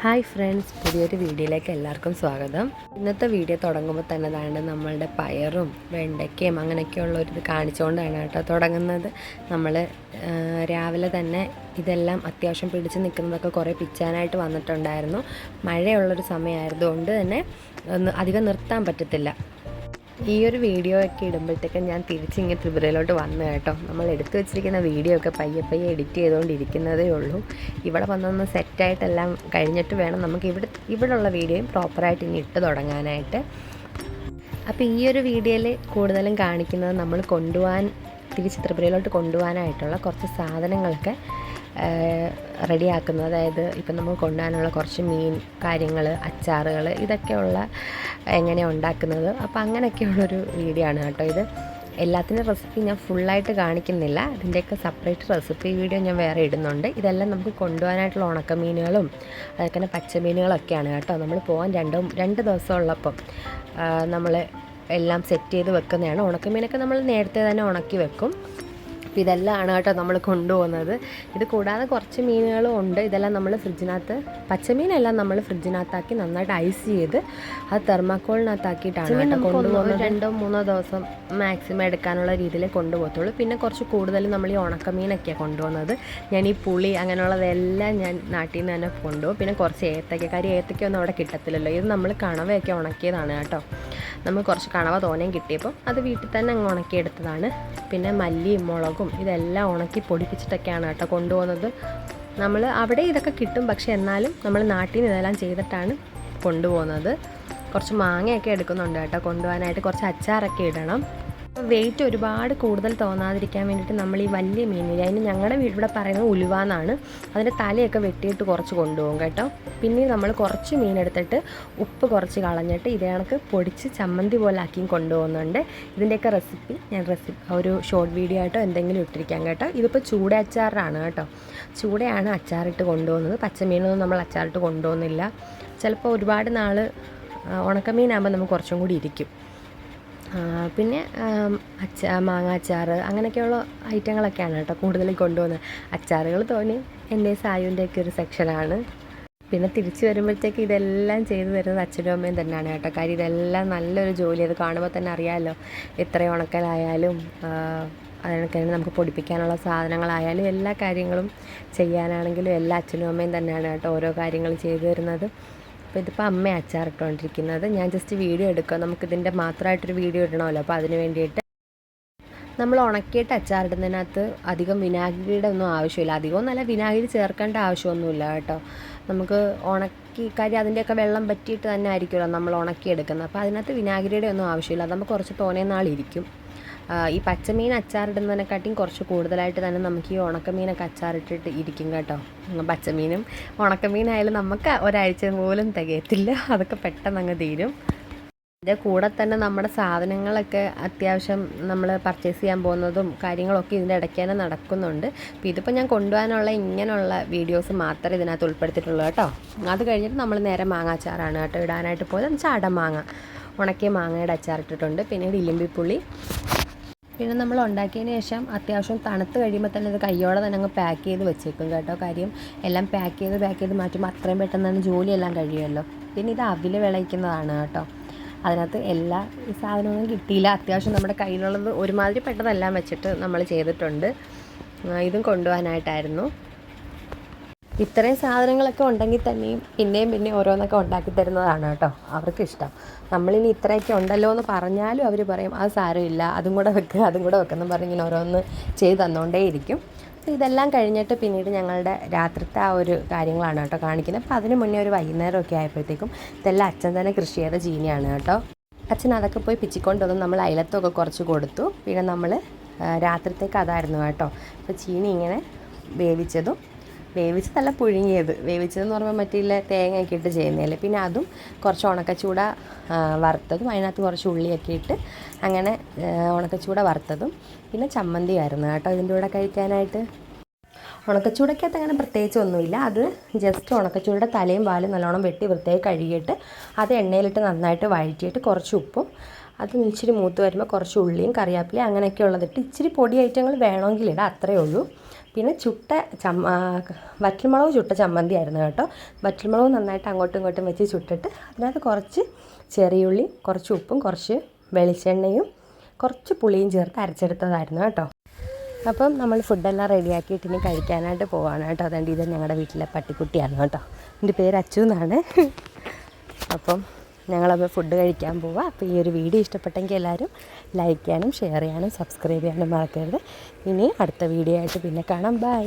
Hi friends പുതിയൊരു വീഡിയോയിലേക്ക് എല്ലാവർക്കും സ്വാഗതം. ഇന്നത്തെ വീഡിയോ തുടങ്ങുമ്പോൾ തന്നെ താണ്ട് നമ്മളുടെ പയറും വെണ്ടയ്ക്കയും അങ്ങനെയൊക്കെയുള്ള ഒരു കാണിച്ചുകൊണ്ടാണ് കേട്ടോ തുടങ്ങുന്നത്. നമ്മൾ രാവിലെ തന്നെ ഇതെല്ലാം അത്യാവശ്യം പിടിച്ച് നിൽക്കുന്നതൊക്കെ കുറേ പിച്ചാനായിട്ട് വന്നിട്ടുണ്ടായിരുന്നു. മഴയുള്ളൊരു സമയമായതുകൊണ്ട് തന്നെ ഒന്ന് അധികം നിർത്താൻ പറ്റത്തില്ല. ഈ ഒരു വീഡിയോ ഒക്കെ ഇടുമ്പോഴത്തേക്കും ഞാൻ തിരിച്ചിങ്ങനെ ത്രിപുരയിലോട്ട് വന്നു കേട്ടോ. നമ്മൾ എടുത്തു വെച്ചിരിക്കുന്ന വീഡിയോ ഒക്കെ പയ്യെ പയ്യെ എഡിറ്റ് ചെയ്തുകൊണ്ടിരിക്കുന്നതേ ഉള്ളൂ. ഇവിടെ വന്നൊന്ന് സെറ്റായിട്ടെല്ലാം കഴിഞ്ഞിട്ട് വേണം നമുക്ക് ഇവിടെ ഇവിടെയുള്ള വീഡിയോയും പ്രോപ്പറായിട്ട് ഇനി ഇട്ട് തുടങ്ങാനായിട്ട്. അപ്പോൾ ഈ ഒരു വീഡിയോയിൽ കൂടുതലും കാണിക്കുന്നത് നമ്മൾ കൊണ്ടുപോകാൻ തിരിച്ച് ത്രിപുരയിലോട്ട് കൊണ്ടുപോകാനായിട്ടുള്ള കുറച്ച് സാധനങ്ങളൊക്കെ റെഡിയാക്കുന്നത്. അതായത് ഇപ്പം നമ്മൾ കൊണ്ടുപോകാനുള്ള കുറച്ച് മീൻ കാര്യങ്ങൾ അച്ചാറുകൾ ഇതൊക്കെയുള്ള എങ്ങനെ ഉണ്ടാക്കുന്നത്. അപ്പോൾ അങ്ങനെയൊക്കെയുള്ളൊരു വീഡിയോ ആണ് കേട്ടോ ഇത്. എല്ലാത്തിന്റെ റെസിപ്പി ഞാൻ ഫുള്ളായിട്ട് കാണിക്കുന്നില്ല. ഇതിന്റെയൊക്കെ സെപ്പറേറ്റ് റെസിപ്പി വീഡിയോ ഞാൻ വേറെ ഇടുന്നുണ്ട്. ഇതെല്ലാം നമുക്ക് കൊണ്ടുപോകാനായിട്ടുള്ള ഉണക്കമീനുകളും അതൊക്കെ തന്നെ പച്ചമീനുകളൊക്കെയാണ് കേട്ടോ നമ്മൾ പോകാൻ രണ്ടും രണ്ട് ദിവസം ഉള്ളപ്പം നമ്മൾ എല്ലാം സെറ്റ് ചെയ്ത് വെക്കുന്നതാണ്. ഉണക്കമീനൊക്കെ നമ്മൾ നേരത്തെ തന്നെ ഉണക്കി വെക്കും. അപ്പോൾ ഇതെല്ലാമാണ് കേട്ടോ നമ്മൾ കൊണ്ടുപോകുന്നത്. ഇത് കൂടാതെ കുറച്ച് മീനുകളും ഉണ്ട്. ഇതെല്ലാം നമ്മൾ ഫ്രിഡ്ജിനകത്ത് പച്ചമീനെല്ലാം നമ്മൾ ഫ്രിഡ്ജിനകത്താക്കി നന്നായിട്ട് ഐസ് ചെയ്ത് അത് തെർമാക്കോളിനകത്താക്കിയിട്ടാണ് കേട്ടോ കൊണ്ടുപോകുന്നത്. രണ്ടോ മൂന്നോ ദിവസം മാക്സിമം എടുക്കാനുള്ള രീതിയിൽ കൊണ്ടുപോകത്തുള്ളൂ. പിന്നെ കുറച്ച് കൂടുതൽ നമ്മൾ ഈ ഉണക്കമീനൊക്കെയാണ് കൊണ്ടുപോകുന്നത്. ഞാൻ ഈ പുളി അങ്ങനെയുള്ളതെല്ലാം ഞാൻ നാട്ടിൽ നിന്ന് തന്നെ കൊണ്ടുപോകും. പിന്നെ കുറച്ച് ഏത്തക്ക കാര്യം ഏത്തയ്ക്കൊന്നും അവിടെ കിട്ടത്തില്ലല്ലോ. ഇത് നമ്മൾ കണവയൊക്കെ ഉണക്കിയതാണ് കേട്ടോ. നമ്മൾ കുറച്ച് കണവ തോനയും കിട്ടിയപ്പോൾ അത് വീട്ടിൽ തന്നെ അങ്ങ് ഉണക്കിയെടുത്തതാണ്. പിന്നെ മല്ലിയും മുളകും ഇതെല്ലാം ഉണക്കി പൊടിപ്പിച്ചിട്ടൊക്കെയാണ് കേട്ടോ കൊണ്ടുപോകുന്നത്. നമ്മൾ അവിടെ ഇതൊക്കെ കിട്ടും. പക്ഷേ എന്നാലും നമ്മൾ നാട്ടിൽ നിന്ന് ഇതെല്ലാം ചെയ്തിട്ടാണ് കൊണ്ടുപോകുന്നത്. കുറച്ച് മാങ്ങയൊക്കെ എടുക്കുന്നുണ്ട് കേട്ടോ കൊണ്ടുപോകാനായിട്ട്. കുറച്ച് അച്ചാറൊക്കെ ഇടണം. വെയിറ്റ് ഒരുപാട് കൂടുതൽ തോന്നാതിരിക്കാൻ വേണ്ടിയിട്ട് നമ്മൾ ഈ വലിയ മീനില്ല അതിന് ഞങ്ങളുടെ ഇവിടെ പറയുന്നത് ഉലുവാന്നാണ് അതിന്റെ തലയൊക്കെ വെട്ടിയിട്ട് കുറച്ച് കൊണ്ടുപോകും കേട്ടോ. പിന്നെ നമ്മൾ കുറച്ച് മീനെടുത്തിട്ട് ഉപ്പ് കുറച്ച് കളഞ്ഞിട്ട് ഇതേ കണക്ക് പൊടിച്ച് ചമ്മന്തി പോലെ ആക്കിയും കൊണ്ടുപോകുന്നുണ്ട്. ഇതിന്റെയൊക്കെ റെസിപ്പി ഞാൻ റെസിപ്പി ഒരു ഷോർട്ട് വീഡിയോ ആയിട്ടോ എന്തെങ്കിലും ഇട്ടിരിക്കാം കേട്ടോ. ഇതിപ്പോൾ ചൂട അച്ചാറാണ് കേട്ടോ. ചൂടയാണ് അച്ചാറിട്ട് കൊണ്ടുപോകുന്നത്. പച്ചമീനൊന്നും നമ്മൾ അച്ചാറിട്ട് കൊണ്ടുപോകുന്നില്ല. ചിലപ്പോൾ ഒരുപാട് നാൾ ഉണക്കമീനാകുമ്പോൾ നമുക്ക് കുറച്ചും കൂടി ഇരിക്കും. പിന്നെ അച്ചാ മാങ്ങ അച്ചാർ അങ്ങനെയൊക്കെയുള്ള ഐറ്റങ്ങളൊക്കെയാണ് കേട്ടോ കൂടുതലും കൊണ്ടുപോകുന്നത്. അച്ചാറുകൾ തോന്നി എന്റെ സായുവിന്റെയൊക്കെ ഒരു സെക്ഷനാണ് പിന്നെ തിരിച്ചു വരുമ്പോഴത്തേക്ക് ഇതെല്ലാം ചെയ്തു തരുന്നത് അച്ഛനും അമ്മയും തന്നെയാണ് കേട്ടോ. കാര്യം ഇതെല്ലാം നല്ലൊരു ജോലി. അത് കാണുമ്പോൾ തന്നെ അറിയാമല്ലോ എത്ര ഉണക്കലായാലും അതിനൊക്കെ നമുക്ക് പൊടിപ്പിക്കാനുള്ള സാധനങ്ങളായാലും എല്ലാ കാര്യങ്ങളും ചെയ്യാനാണെങ്കിലും എല്ലാ അച്ഛനും അമ്മയും തന്നെയാണ് കേട്ടോ ഓരോ കാര്യങ്ങൾ ചെയ്തു തരുന്നത്. അപ്പോൾ ഇതിപ്പോൾ അമ്മ അച്ചാറിട്ടുകൊണ്ടിരിക്കുന്നത് ഞാൻ ജസ്റ്റ് വീഡിയോ എടുക്കുക നമുക്കിതിന്റെ മാത്രമായിട്ടൊരു വീഡിയോ ഇടണമല്ലോ. അപ്പോൾ അതിന് വേണ്ടിയിട്ട് നമ്മൾ ഉണക്കിയിട്ട് അച്ചാറിടുന്നതിനകത്ത് അധികം വിനാഗിരിയുടെ ഒന്നും ആവശ്യമില്ല. അധികം നല്ല വിനാഗിരി ചേർക്കേണ്ട ആവശ്യമൊന്നുമില്ല കേട്ടോ. നമുക്ക് ഉണക്കി കാര്യം അതിന്റെയൊക്കെ വെള്ളം പറ്റിയിട്ട് തന്നെ ആയിരിക്കുമല്ലോ നമ്മൾ ഉണക്കിയെടുക്കുന്നത്. അപ്പോൾ അതിനകത്ത് വിനാഗിരിയുടെ ഒന്നും ആവശ്യമില്ല. അത് നമുക്ക് കുറച്ച് തോനെ നാളിരിക്കും. ഈ പച്ചമീൻ അച്ചാറിടുന്നതിനെക്കാട്ടിയും കുറച്ച് കൂടുതലായിട്ട് തന്നെ നമുക്ക് ഈ ഉണക്കമീനൊക്കെ അച്ചാറിട്ടിട്ട് ഇരിക്കും കേട്ടോ. പച്ചമീനും ഉണക്കമീനായാലും നമുക്ക് ഒരാഴ്ച പോലും തികയത്തില്ല. അതൊക്കെ പെട്ടെന്ന് അങ്ങ് തീരും. ഇതിന്റെ കൂടെ തന്നെ നമ്മുടെ സാധനങ്ങളൊക്കെ അത്യാവശ്യം നമ്മൾ പർച്ചേസ് ചെയ്യാൻ പോകുന്നതും കാര്യങ്ങളൊക്കെ ഇതിന്റെ ഇടയ്ക്ക് തന്നെ നടക്കുന്നുണ്ട്. അപ്പോൾ ഇതിപ്പോൾ ഞാൻ കൊണ്ടുപോകാനുള്ള ഇങ്ങനെയുള്ള വീഡിയോസ് മാത്രമേ ഇതിനകത്ത് ഉൾപ്പെടുത്തിയിട്ടുള്ളൂ കേട്ടോ. അത് കഴിഞ്ഞിട്ട് നമ്മൾ നേരെ മാങ്ങാച്ചാറാണ് കേട്ടോ ഇടാനായിട്ട് പോയത്. എന്ന് വെച്ചാൽ അടമാങ്ങ ഉണക്കിയ മാങ്ങയുടെ അച്ചാറിട്ടിട്ടുണ്ട്. പിന്നീട് ഇലിമ്പിപ്പുള്ളി പിന്നെ നമ്മൾ ഉണ്ടാക്കിയതിന് ശേഷം അത്യാവശ്യം തണുത്ത് കഴിയുമ്പോൾ തന്നെ ഇത് കയ്യോടെ തന്നെ അങ്ങ് പാക്ക് ചെയ്ത് വെച്ചേക്കും കേട്ടോ. കാര്യം എല്ലാം പാക്ക് ചെയ്ത് പാക്ക് ചെയ്ത് മാറ്റുമ്പോൾ അത്രയും പെട്ടെന്ന് തന്നെ ജോലിയെല്ലാം കഴിയുമല്ലോ. പിന്നെ ഇത് അവിൽ വിളയിക്കുന്നതാണ് കേട്ടോ. അതിനകത്ത് എല്ലാ സാധനമൊന്നും കിട്ടിയില്ല. അത്യാവശ്യം നമ്മുടെ കയ്യിലുള്ളത് ഒരുമാതിരി പെട്ടതെല്ലാം വെച്ചിട്ട് നമ്മൾ ചെയ്തിട്ടുണ്ട്. ഇതും കൊണ്ടുപോകാനായിട്ടായിരുന്നു. ഇത്രയും സാധനങ്ങളൊക്കെ ഉണ്ടെങ്കിൽ തന്നെയും പിന്നെയും പിന്നെ ഓരോന്നൊക്കെ ഉണ്ടാക്കി തരുന്നതാണ് കേട്ടോ. അവർക്ക് ഇഷ്ടം നമ്മളിനി ഇത്രയൊക്കെ ഉണ്ടല്ലോ എന്ന് പറഞ്ഞാലും അവർ പറയും അത് സാരമില്ല അതും കൂടെ വെക്കുക അതും കൂടെ വെക്കുന്നു പറഞ്ഞ് ഇങ്ങനെ ഓരോന്ന് ചെയ്ത് തന്നുകൊണ്ടേയിരിക്കും അപ്പോൾ ഇതെല്ലാം കഴിഞ്ഞിട്ട് പിന്നീട് ഞങ്ങളുടെ രാത്രിത്തെ ആ ഒരു കാര്യങ്ങളാണ് കേട്ടോ കാണിക്കുന്നത്. അപ്പോൾ അതിന് മുന്നേ ഒരു വൈകുന്നേരമൊക്കെ ആയപ്പോഴത്തേക്കും ഇതെല്ലാം അച്ഛൻ തന്നെ കൃഷി ചെയ്ത ചീനിയാണ് കേട്ടോ. അച്ഛൻ അതൊക്കെ പോയി പിച്ചിക്കൊണ്ട് വന്ന് നമ്മൾ അയലത്തൊക്കെ കുറച്ച് കൊടുത്തു. പിന്നെ നമ്മൾ രാത്രിത്തേക്ക് അതായിരുന്നു കേട്ടോ. അപ്പോൾ ചീനി ഇങ്ങനെ വേവിച്ചതും വേവിച്ചതല്ല പുഴുങ്ങിയത്. വേവിച്ചതെന്ന് പറയുമ്പോൾ മറ്റില്ല തേങ്ങയൊക്കെ ഇട്ട് ചെയ്യുന്നതല്ലേ. പിന്നെ അതും കുറച്ച് ഉണക്കച്ചൂട വറുത്തതും അതിനകത്ത് കുറച്ച് ഉള്ളിയൊക്കെ ഇട്ട് അങ്ങനെ ഉണക്കച്ചൂട വറുത്തതും പിന്നെ ചമ്മന്തി ആയിരുന്നു കേട്ടോ ഇതിന്റെ കൂടെ കഴിക്കാനായിട്ട്. ഉണക്കച്ചൂടക്കകത്ത് അങ്ങനെ പ്രത്യേകിച്ച് ഒന്നുമില്ല. അത് ജസ്റ്റ് ഉണക്കച്ചൂടയുടെ തലയും വാലും നല്ലോണം വെട്ടി വൃത്തിയായി കഴുകിയിട്ട് അത് എണ്ണയിലിട്ട് നന്നായിട്ട് വഴറ്റിയിട്ട് കുറച്ച് ഉപ്പും അത് ഇച്ചിരി മൂത്ത് വരുമ്പോൾ കുറച്ച് ഉള്ളിയും കറിവേപ്പിലയും അങ്ങനെയൊക്കെ ഉള്ളതിട്ട് ഇച്ചിരി പൊടി ഐറ്റങ്ങൾ വേണമെങ്കിൽ ഇടാം. അത്രയേ ഉള്ളൂ. പിന്നെ ചുട്ട ചമ്മ വറ്റൽമുളക് ചുട്ട ചമ്മന്തി ആയിരുന്നു കേട്ടോ. വറ്റൽമുളക് നന്നായിട്ട് അങ്ങോട്ടും ഇങ്ങോട്ടും വെച്ച് ചുട്ടിട്ട് അതിനകത്ത് കുറച്ച് ചെറിയുള്ളി കുറച്ച് ഉപ്പും കുറച്ച് വെളിച്ചെണ്ണയും കുറച്ച് പുളിയും ചേർത്ത് അരച്ചെടുത്തതായിരുന്നു കേട്ടോ. അപ്പം നമ്മൾ ഫുഡെല്ലാം റെഡിയാക്കിയിട്ട് ഇനി കഴിക്കാനായിട്ട് പോവാണ് കേട്ടോ. അതുകൊണ്ട് ഇത് ഞങ്ങളുടെ വീട്ടിലെ പട്ടിക്കുട്ടിയാണ് കേട്ടോ. എന്റെ പേര് അച്ചു എന്നാണ്. അപ്പം ഞങ്ങളപ്പോൾ ഫുഡ് കഴിക്കാൻ പോവാം. അപ്പോൾ ഈ ഒരു വീഡിയോ ഇഷ്ടപ്പെട്ടെങ്കിൽ എല്ലാവരും ലൈക്ക് ചെയ്യാനും ഷെയർ ചെയ്യാനും സബ്സ്ക്രൈബ് ചെയ്യാനും മറക്കരുത്. ഇനി അടുത്ത വീഡിയോ ആയിട്ട് പിന്നെ കാണാം. ബൈ